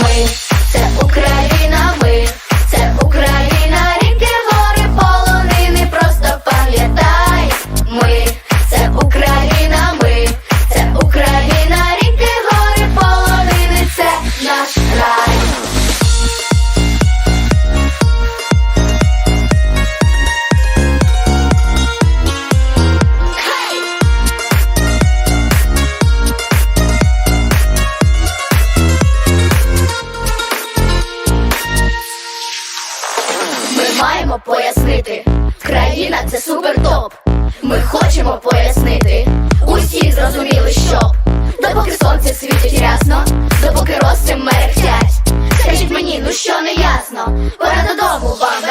Ми. Це Україна, ми. Це Україна, ріки, гори, полонини, просто пам'ятай. Ми. Це Україна, маємо пояснити. Країна це супер топ. Ми хочемо пояснити. Усі зрозуміли, що допоки сонце світить рясно, допоки роси мерехтять. Скажіть мені, ну що не ясно, пора додому вам.